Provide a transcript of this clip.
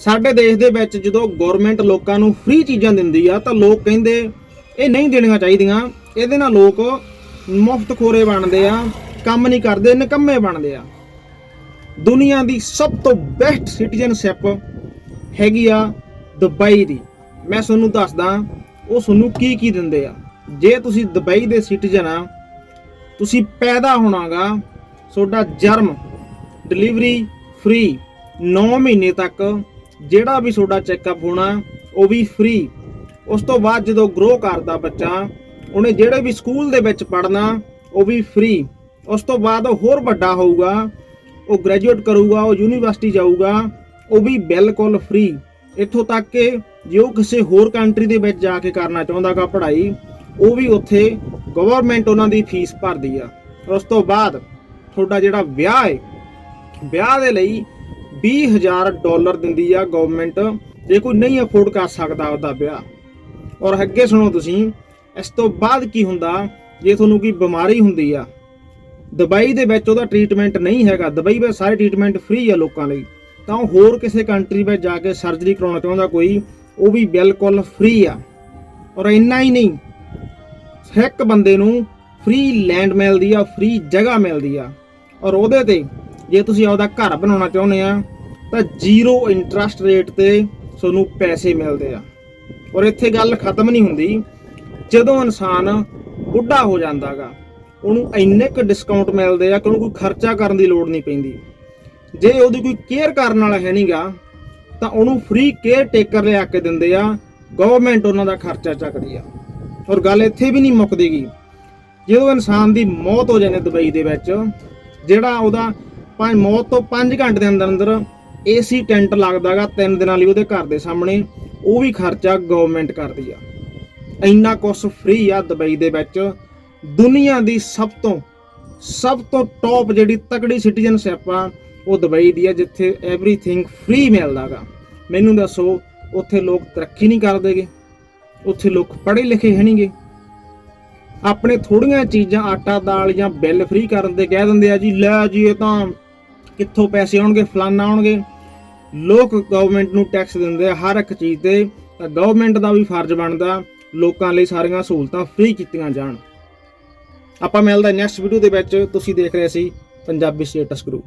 ਸਾਡੇ ਦੇਸ਼ ਦੇ ਵਿੱਚ ਜਦੋਂ ਗਵਰਨਮੈਂਟ ਲੋਕਾਂ ਨੂੰ ਫ੍ਰੀ ਚੀਜ਼ਾਂ ਦਿੰਦੀ ਆ, ਤਾਂ ਲੋਕ ਕਹਿੰਦੇ ਇਹ ਨਹੀਂ ਦੇਣੀਆਂ ਚਾਹੀਦੀਆਂ। ਇਹਦੇ ਨਾਲ ਲੋਕ ਮੁਫਤ ਖੋਰੇ ਬਣਦੇ ਆ, ਕੰਮ ਨਹੀਂ ਕਰਦੇ, ਨਿਕੰਮੇ ਬਣਦੇ ਆ। ਦੁਨੀਆ ਦੀ ਸਭ ਤੋਂ ਬੈਸਟ ਸਿਟੀਜ਼ਨਸ਼ਿਪ ਹੈਗੀ ਆ ਦੁਬਈ ਦੀ। ਮੈਂ ਤੁਹਾਨੂੰ ਦੱਸਦਾ, ਉਹ ਤੁਹਾਨੂੰ ਕੀ ਕੀ ਦਿੰਦੇ ਆ। ਜੇ ਤੁਸੀਂ ਦੁਬਈ ਦੇ ਸਿਟੀਜ਼ਨ ਆ, ਤੁਸੀਂ ਪੈਦਾ ਹੋਣਾਗਾ, ਤੁਹਾਡਾ ਜਨਮ ਡਿਲੀਵਰੀ ਫ੍ਰੀ 9 ਮਹੀਨੇ ਤੱਕ ਜਿਹੜਾ ਵੀ ਤੁਹਾਡਾ ਚੈੱਕਅਪ ਹੋਣਾ, ਉਹ ਵੀ ਫ੍ਰੀ ਉਸ ਤੋਂ ਬਾਅਦ ਜਦੋਂ ਗਰੋ ਕਰਦਾ ਬੱਚਾ, ਉਹਨੇ ਜਿਹੜੇ ਵੀ ਸਕੂਲ ਦੇ ਵਿੱਚ ਪੜਨਾ ਉਹ ਵੀ ਫ੍ਰੀ ਉਸ ਤੋਂ ਬਾਅਦ ਉਹ ਹੋਰ ਵੱਡਾ ਹੋਊਗਾ, ਉਹ ਗ੍ਰੈਜੂਏਟ ਕਰੂਗਾ, ਉਹ ਯੂਨੀਵਰਸਿਟੀ ਜਾਊਗਾ, ਉਹ ਵੀ ਬਿਲਕੁਲ ਫ੍ਰੀ ਇੱਥੋਂ ਤੱਕ ਕਿ ਜੇ ਉਹ ਕਿਸੇ ਹੋਰ ਕੰਟਰੀ ਦੇ ਵਿੱਚ ਜਾ ਕੇ ਕਰਨਾ ਚਾਹੁੰਦਾਗਾ ਪੜ੍ਹਾਈ, ਉਹ ਵੀ ਉੱਥੇ ਗਵਰਨਮੈਂਟ ਉਹਨਾਂ ਦੀ ਫੀਸ ਭਰਦੀ ਆ। ਉਸ ਤੋਂ ਬਾਅਦ ਤੁਹਾਡਾ ਜਿਹੜਾ ਵਿਆਹ ਹੈ ਵਿਆਹ ਦੇ ਲਈ 20000 ਡਾਲਰ ਦਿੰਦੀ ਆ ਗਵਰਨਮੈਂਟ ਜੇ ਕੋਈ ਨਹੀਂ ਅਫੋਰਡ ਕਰ ਸਕਦਾ ਉਹਦਾ ਵਿਆਹ। ਔਰ ਅੱਗੇ ਸੁਣੋ ਤੁਸੀਂ, ਇਸ ਤੋਂ ਬਾਅਦ ਕੀ ਹੁੰਦਾ, ਜੇ ਤੁਹਾਨੂੰ ਕੋਈ ਬਿਮਾਰੀ ਹੁੰਦੀ ਆ, ਦੁਬਈ ਦੇ ਵਿੱਚ ਉਹਦਾ ਟ੍ਰੀਟਮੈਂਟ ਨਹੀਂ ਹੈਗਾ। ਦੁਬਈ ਵਿੱਚ ਸਾਰੇ ਟ੍ਰੀਟਮੈਂਟ ਫ੍ਰੀ ਆ ਲੋਕਾਂ ਲਈ। ਤਾਂ ਉਹ ਹੋਰ ਕਿਸੇ ਕੰਟਰੀ ਵਿੱਚ ਜਾ ਕੇ ਸਰਜਰੀ ਕਰਾਉਣਾ ਚਾਹੁੰਦਾ ਕੋਈ, ਉਹ ਵੀ ਬਿਲਕੁਲ ਫ੍ਰੀ ਆ। ਔਰ ਇੰਨਾ ਹੀ ਨਹੀਂ ਇੱਕ ਬੰਦੇ ਨੂੰ ਫ੍ਰੀ ਲੈਂਡ ਮਿਲਦੀ ਆ ਫ੍ਰੀ ਜਗ੍ਹਾ ਮਿਲਦੀ ਆ। ਔਰ ਉਹਦੇ ਤੇ ਜੇ ਤੁਸੀਂ ਆਪਦਾ ਘਰ ਬਣਾਉਣਾ ਚਾਹੁੰਦੇ ਆ ਤਾਂ ਜ਼ੀਰੋ ਇੰਟਰਸਟ ਰੇਟ ਤੇ ਤੁਹਾਨੂੰ ਪੈਸੇ ਮਿਲਦੇ ਆ। ਔਰ ਇੱਥੇ ਗੱਲ ਖਤਮ ਨਹੀਂ ਹੁੰਦੀ। ਜਦੋਂ ਇਨਸਾਨ ਬੁੱਢਾ ਹੋ ਜਾਂਦਾਗਾ, ਉਹਨੂੰ ਇੰਨੇ ਕੁ ਡਿਸਕਾਊਂਟ ਮਿਲਦੇ ਆ ਕਿ ਉਹਨੂੰ ਕੋਈ ਖਰਚਾ ਕਰਨ ਦੀ ਲੋੜ ਨਹੀਂ ਪੈਂਦੀ। ਜੇ ਉਹਦੀ ਕੋਈ ਕੇਅਰ ਕਰਨ ਵਾਲਾ ਹੈ ਨਹੀਂਗਾ, ਤਾਂ ਉਹਨੂੰ ਫ੍ਰੀ ਕੇਅਰ ਟੇਕਰ ਲਿਆ ਕੇ ਦਿੰਦੇ ਆ ਗਵਰਨਮੈਂਟ ਉਹਨਾਂ ਦਾ ਖਰਚਾ ਚੱਕਦੀ ਆ। ਔਰ ਗੱਲ ਇੱਥੇ ਵੀ ਨਹੀਂ ਮੁੱਕਦੀਗੀ। ਜਦੋਂ ਇਨਸਾਨ ਦੀ ਮੌਤ ਹੋ ਜਾਂਦੀ ਦੁਬਈ ਦੇ ਵਿੱਚ, ਜਿਹੜਾ ਉਹਦਾ ਪੰਜ ਮੌਤ ਤੋਂ 5 ਘੰਟੇ ਦੇ ਅੰਦਰ ਅੰਦਰ ਏਸੀ ਟੈਂਟ ਲੱਗਦਾਗਾ ਤਿੰਨ ਦਿਨਾਂ ਲਈ ਉਹਦੇ ਘਰ ਦੇ ਸਾਹਮਣੇ, ਉਹ ਵੀ ਖਰਚਾ ਗਵਰਨਮੈਂਟ ਕਰਦੀ ਆ। ਇੰਨਾ ਕੁਛ ਫ੍ਰੀ ਆ ਦੁਬਈ ਦੇ ਵਿੱਚ। ਦੁਨੀਆ ਦੀ ਸਭ ਤੋਂ ਸਭ ਤੋਂ ਟੌਪ ਜਿਹੜੀ ਤਕੜੀ ਸਿਟੀਜ਼ਨਸ਼ਿਪ ਆ, ਉਹ ਦੁਬਈ ਦੀ ਆ, ਜਿੱਥੇ ਐਵਰੀਥਿੰਗ ਫ੍ਰੀ ਮਿਲਦਾਗਾ ਮੈਨੂੰ ਦੱਸੋ, ਉੱਥੇ ਲੋਕ ਤਰੱਕੀ ਨਹੀਂ ਕਰਦੇਗੇ ਉੱਥੇ ਲੋਕ ਪੜ੍ਹੇ ਲਿਖੇ ਹੈ ਨਹੀਂਗੇ ਆਪਣੇ ਥੋੜੀਆਂ ਚੀਜ਼ਾਂ, ਆਟਾ ਦਾਲ ਜਾਂ ਬਿੱਲ ਫ੍ਰੀ ਕਰਨ ਦੇ ਕਹਿ ਦਿੰਦੇ ਆ ਜੀ, ਲੈ ਜੀ, ਇਹ ਤਾਂ ਕਿੱਥੋਂ ਪੈਸੇ ਆਉਣਗੇ, ਫਲਾਨਾ ਆਉਣਗੇ। ਲੋਕ ਗਵਰਨਮੈਂਟ ਨੂੰ ਟੈਕਸ ਦਿੰਦੇ ਆ ਹਰ ਇੱਕ ਚੀਜ਼ ਤੇ। ਤਾਂ ਗਵਰਨਮੈਂਟ ਦਾ ਵੀ ਫਰਜ਼ ਬਣਦਾ, ਲੋਕਾਂ ਲਈ ਸਾਰੀਆਂ ਸਹੂਲਤਾਂ ਫ੍ਰੀ ਕੀਤੀਆਂ ਜਾਣ। ਆਪਾਂ ਮਿਲਦਾ ਨੈਕਸਟ ਵੀਡੀਓ ਦੇ ਵਿੱਚ, ਤੁਸੀਂ ਦੇਖ ਰਹੇ ਸੀ ਪੰਜਾਬੀ ਸਟੇਟਸ ਗਰੁੱਪ